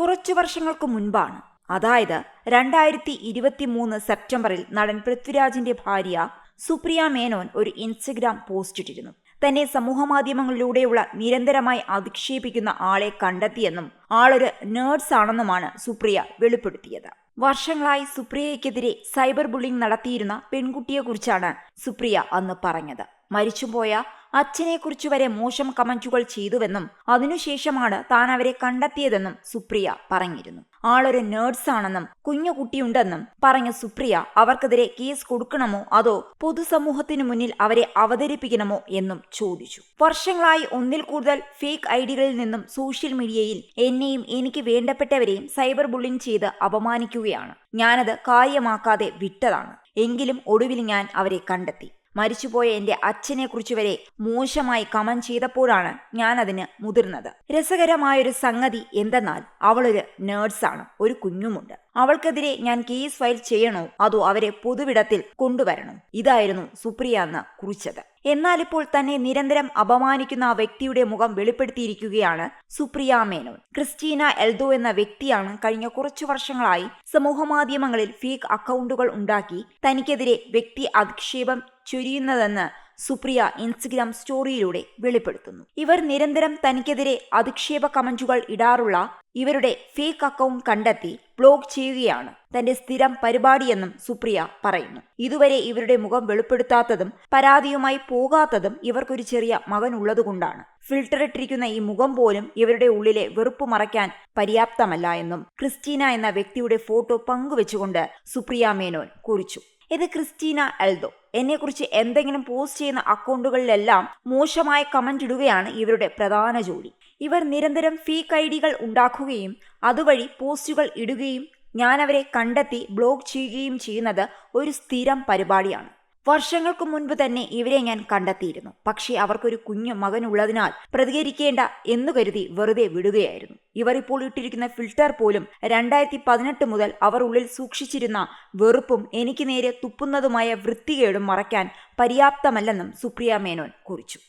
കുറച്ചു വർഷങ്ങൾക്ക് മുൻപാണ്. അതായത് രണ്ടായിരത്തി ഇരുപത്തി മൂന്ന് സെപ്റ്റംബറിൽ നടൻ പൃഥ്വിരാജിന്റെ ഭാര്യ സുപ്രിയ മേനോൻ ഒരു ഇൻസ്റ്റഗ്രാം പോസ്റ്റ് ഇട്ടിരുന്നു. തന്നെ സമൂഹമാധ്യമങ്ങളിലൂടെയുള്ള നിരന്തരമായി അധിക്ഷേപിക്കുന്ന ആളെ കണ്ടെത്തിയെന്നും ആളൊരു നേഴ്സ് ആണെന്നുമാണ് സുപ്രിയ വെളിപ്പെടുത്തിയത്. വർഷങ്ങളായി സുപ്രിയയ്ക്കെതിരെ സൈബർ ബുള്ളിംഗ് നടത്തിയിരുന്ന പെൺകുട്ടിയെക്കുറിച്ചാണ് സുപ്രിയ അന്ന് പറഞ്ഞത്. മരിച്ചുപോയ അച്ഛനെക്കുറിച്ച് വരെ മോശം കമന്റുകൾ ചെയ്തുവെന്നും അതിനുശേഷമാണ് താൻ അവരെ കണ്ടെത്തിയതെന്നും സുപ്രിയ പറഞ്ഞിരുന്നു. ആളൊരു നേഴ്സാണെന്നും കുഞ്ഞു കുട്ടിയുണ്ടെന്നും പറഞ്ഞ സുപ്രിയ അവർക്കെതിരെ കേസ് കൊടുക്കണമോ അതോ പൊതുസമൂഹത്തിനു മുന്നിൽ അവരെ അവതരിപ്പിക്കണമോ എന്നും ചോദിച്ചു. വർഷങ്ങളായി ഒന്നിൽ കൂടുതൽ ഫേക്ക് ഐഡികളിൽ നിന്നും സോഷ്യൽ മീഡിയയിൽ എന്നെയും എനിക്ക് വേണ്ടപ്പെട്ടവരെയും സൈബർ ബുള്ളിംഗ് ചെയ്ത് അപമാനിക്കുകയാണ്. ഞാനത് കാര്യമാക്കാതെ വിട്ടതാണ്. എങ്കിലും ഒടുവിൽ ഞാൻ അവരെ കണ്ടെത്തി. മരിച്ചുപോയ എന്റെ അച്ഛനെക്കുറിച്ച് വരെ മോശമായി കമന്റ് ചെയ്തപ്പോഴാണ് ഞാൻ അതിന് മുതിർന്നത്. രസകരമായൊരു സംഗതി എന്തെന്നാൽ അവളൊരു നേഴ്സാണ് ഒരു കുഞ്ഞുമുണ്ട്. അവൾക്കെതിരെ ഞാൻ കേസ് ഫയൽ ചെയ്യണോ? അതോ അവരെ പൊതുവിടത്തിൽ കൊണ്ടുവരണോ? ഇതായിരുന്നു സുപ്രിയ അന്ന് കുറിച്ചത്. എന്നാൽ ഇപ്പോൾ തന്നെ നിരന്തരം അപമാനിക്കുന്ന ആ വ്യക്തിയുടെ മുഖം വെളിപ്പെടുത്തിയിരിക്കുകയാണ് സുപ്രിയ മേനോൻ. ക്രിസ്റ്റീന എൽദോ എന്ന വ്യക്തിയാണ് കഴിഞ്ഞ കുറച്ചു വർഷങ്ങളായി സമൂഹമാധ്യമങ്ങളിൽ ഫേക്ക് അക്കൗണ്ടുകൾ ഉണ്ടാക്കി തനിക്കെതിരെ വ്യക്തി അധിക്ഷേപം ചൊരിയുന്നതെന്ന് സുപ്രിയ ഇൻസ്റ്റഗ്രാം സ്റ്റോറിയിലൂടെ വെളിപ്പെടുത്തുന്നു. ഇവർ നിരന്തരം തനിക്കെതിരെ അധിക്ഷേപ കമന്റുകൾ ഇടാറുള്ള ഇവരുടെ ഫേക്ക് അക്കൗണ്ട് കണ്ടെത്തി ബ്ലോക്ക് ചെയ്യുകയാണ്. തന്റെ സ്ഥിരം പരിപാടിയെന്നും സുപ്രിയ പറയുന്നു. ഇതുവരെ ഇവരുടെ മുഖം വെളിപ്പെടുത്താത്തതും പരാതിയുമായി പോകാത്തതും ഇവർക്കൊരു ചെറിയ മകൻ ഉള്ളതുകൊണ്ടാണ്. ഫിൽട്ടർ ഇട്ടിരിക്കുന്ന ഈ മുഖം പോലും ഇവരുടെ ഉള്ളിലെ വെറുപ്പ് മറയ്ക്കാൻ പര്യാപ്തമല്ല എന്നും ക്രിസ്റ്റീന എന്ന വ്യക്തിയുടെ ഫോട്ടോ പങ്കുവെച്ചുകൊണ്ട് സുപ്രിയ മേനോൻ കുറിച്ചു. ഇത് ക്രിസ്റ്റീന എൽദോ എന്നെക്കുറിച്ച് എന്തെങ്കിലും പോസ്റ്റ് ചെയ്യുന്ന അക്കൗണ്ടുകളിലെല്ലാം മോശമായ കമന്റ് ഇടുകയാണ് ഇവരുടെ പ്രധാന ജോലി. ഇവർ നിരന്തരം ഫേക്ക് ഐ ഡികൾ ഉണ്ടാക്കുകയും അതുവഴി പോസ്റ്റുകൾ ഇടുകയും ഞാൻ അവരെ കണ്ടെത്തി ബ്ലോക്ക് ചെയ്യുകയും ചെയ്യുന്നത് ഒരു സ്ഥിരം പരിപാടിയാണ്. വർഷങ്ങൾക്ക് മുൻപ് തന്നെ ഇവരെ ഞാൻ കണ്ടെത്തിയിരുന്നു. പക്ഷേ അവർക്കൊരു കുഞ്ഞു മകനുള്ളതിനാൽ പ്രതികരിക്കേണ്ട എന്ന് കരുതി വെറുതെ വിടുകയായിരുന്നു. ഇവർ ഇപ്പോൾ ഇട്ടിരിക്കുന്ന ഫിൽട്ടർ പോലും രണ്ടായിരത്തി പതിനെട്ട് മുതൽ അവർ ഉള്ളിൽ സൂക്ഷിച്ചിരുന്ന വെറുപ്പും എനിക്ക് നേരെ തുപ്പുന്നതുമായ വൃത്തികേടും മറയ്ക്കാൻ പര്യാപ്തമല്ലെന്നും സുപ്രിയ മേനോൻ കുറിച്ചു.